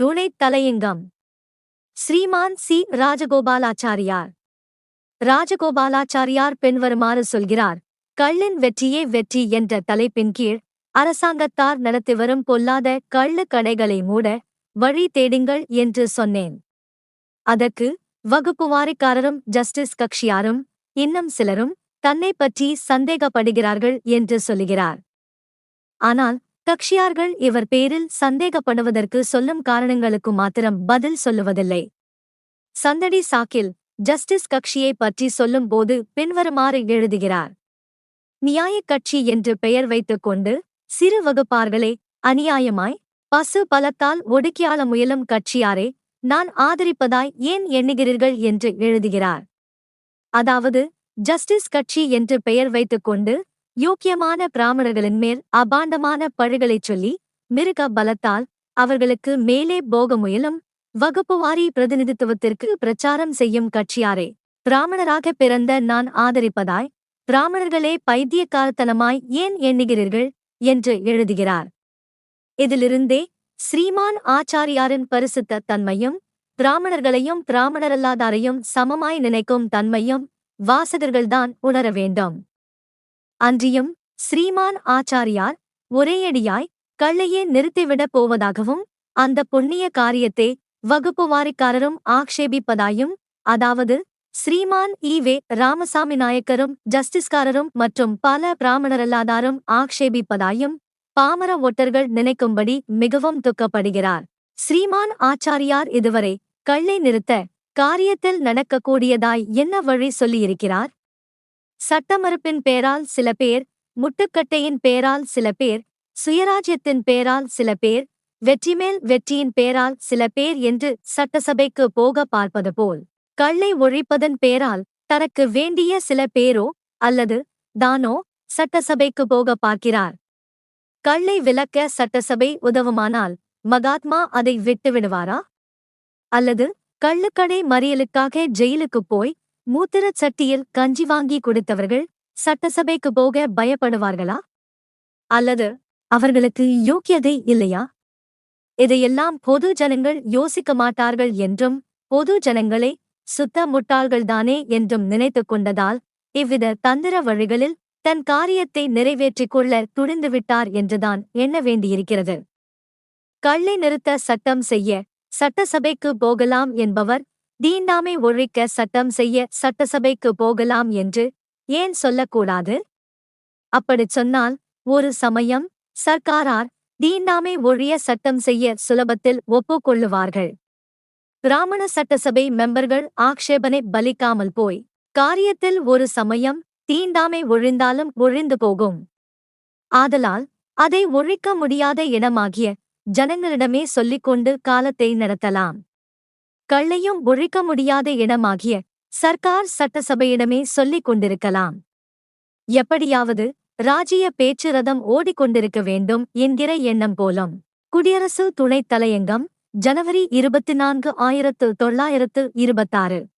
துணைத் தலையங்கம். ஸ்ரீமான் சி. ராஜகோபாலாச்சாரியார். ராஜகோபாலாச்சாரியார் பின்வருமாறு சொல்கிறார் கள்ளின் வெற்றியே வெற்றி என்ற தலைப்பின் கீழ் அரசாங்கத்தார் நடத்தி வரும் பொல்லாத கள்ளு கடைகளை மூட வழி தேடுங்கள் என்று சொன்னேன். அதற்கு வகுப்புவாரிக்காரரும் ஜஸ்டிஸ் கக்ஷியாரும் இன்னும் சிலரும் தன்னை பற்றி சந்தேகப்படுகிறார்கள் என்று சொல்லுகிறார் ஆனால் கக்ஷியார்கள் இவர் பேரில் சந்தேகப்படுவதற்கு சொல்லும் காரணங்களுக்கு மாத்திரம் பதில் சொல்லுவதில்லை. சந்தடி சாக்கில் ஜஸ்டிஸ் கட்சியை பற்றி சொல்லும்போது பின்வருமாறு எழுதுகிறார். நியாயக் கட்சி என்று பெயர் வைத்துக் கொண்டு சிறு வகுப்பார்களே அநியாயமாய் பசு பலத்தால் ஒடுக்கியாள முயலும் கட்சியாரே நான் ஆதரிப்பதாய் ஏன் எண்ணுகிறீர்கள் என்று எழுதுகிறார். அதாவது ஜஸ்டிஸ் கட்சி என்று பெயர் வைத்துக் கொண்டு யோக்கியமான பிராமணர்களின் மேல் அபாண்டமான பழுகளைச் சொல்லி மிருக பலத்தால் அவர்களுக்கு மேலே போக முயலும் வகுப்புவாரி பிரதிநிதித்துவத்திற்கு பிரச்சாரம் செய்யும் கட்சியாரே. பிராமணராக பிறந்த நான் ஆதரிப்பதாய் பிராமணர்களே பைத்தியக்காரத்தனமாய் ஏன் எண்ணுகிறீர்கள்? என்று எழுதுகிறார். இதிலிருந்தே ஸ்ரீமான் ஆச்சாரியாரின் பரிசுத்த தன்மையும் பிராமணர்களையும் பிராமணரல்லாதாரையும் சமமாய் நினைக்கும் தன்மையும் வாசகர்கள்தான் உணர வேண்டும். அன்றியும் ஸ்ரீமான் ஆச்சாரியார் ஒரேயடியாய் கள்ளையே நிறுத்திவிடப் போவதாகவும் அந்த புண்ணிய காரியத்தை வகுப்புவாரிக்காரரும் ஆக்ஷேபிப்பதாயும் அதாவது ஸ்ரீமான் ஈவே ராமசாமி நாயக்கரும் ஜஸ்டிஸ்காரரும் மற்றும் பல பிராமணரல்லாதாரும் ஆக்ஷேபிப்பதாயும் பாமர ஒட்டர்கள் நினைக்கும்படி மிகவும் துக்கப்படுகிறார். ஸ்ரீமான் ஆச்சாரியார் இதுவரை கள்ளை நிறுத்த காரியத்தில் நடக்கக்கூடியதாய் என்ன வழி சொல்லியிருக்கிறார்? சட்டமறுப்பின் பேரால் சில பேர் முட்டுக்கட்டையின் பேரால் சில பேர் சுயராஜ்யத்தின் பேரால் சில பேர் வெற்றிமேல் வெற்றியின் பேரால் சில பேர் என்று சட்டசபைக்கு போக பார்ப்பது போல். கள்ளை ஒழிப்பதன் பேரால் தனக்கு வேண்டிய சில பேரோ அல்லது தானோ சட்டசபைக்கு போக பார்க்கிறார். கள்ளை விலக்க சட்டசபை உதவுமானால் மகாத்மா அதை விட்டுவிடுவாரா? அல்லது கள்ளுக்கடை மறியலுக்காக ஜெயிலுக்குப் போய் மூத்திரச் சட்டியில் கஞ்சி வாங்கி கொடுத்தவர்கள் சட்டசபைக்கு போக பயப்படுவார்களா? அல்லது அவர்களுக்கு யோக்கியதை இல்லையா? இதையெல்லாம் பொது ஜனங்கள் யோசிக்க மாட்டார்கள் என்றும் பொது ஜனங்களை சுத்த முட்டாள்கள்தானே என்றும் நினைத்துக் கொண்டதால் இவ்வித தந்திர வழிகளில் தன் காரியத்தை நிறைவேற்றிக் கொள்ள துணிந்துவிட்டார் என்றுதான் எண்ண வேண்டியிருக்கிறது. கள்ளை நிறுத்த சட்டம் செய்ய சட்டசபைக்கு போகலாம் என்பவர் தீண்டாமை ஒழிக்க சட்டம் செய்ய சட்டசபைக்கு போகலாம் என்று ஏன் சொல்லக்கூடாது? அப்படிச் சொன்னால் ஒரு சமயம் சர்க்காரார் தீண்டாமை ஒழிய சட்டம் செய்ய சுலபத்தில் ஒப்புக்கொள்ளுவார்கள். பிராமண சட்டசபை மெம்பர்கள் ஆக்ஷேபனை பலிக்காமல் போய் காரியத்தில் ஒரு சமயம் தீண்டாமை ஒழிந்தாலும் ஒழிந்து போகும். ஆதலால் அதை ஒழிக்க முடியாத இடமாகிய ஜனங்களிடமே சொல்லிக்கொண்டு காலத்தை நடத்தலாம். கள்ளையும் ஒழிக்க முடியாத இடமாகிய சர்க்கார் சட்டசபையிடமே சொல்லிக் கொண்டிருக்கலாம். எப்படியாவது ராஜ்ய பேச்சு ரதம் ஓடிக்கொண்டிருக்க வேண்டும் என்கிற எண்ணம் போலும். குடியரசு துணைத் தலையங்கம் ஜனவரி இருபத்தி நான்கு ஆயிரத்து தொள்ளாயிரத்து இருபத்தாறு.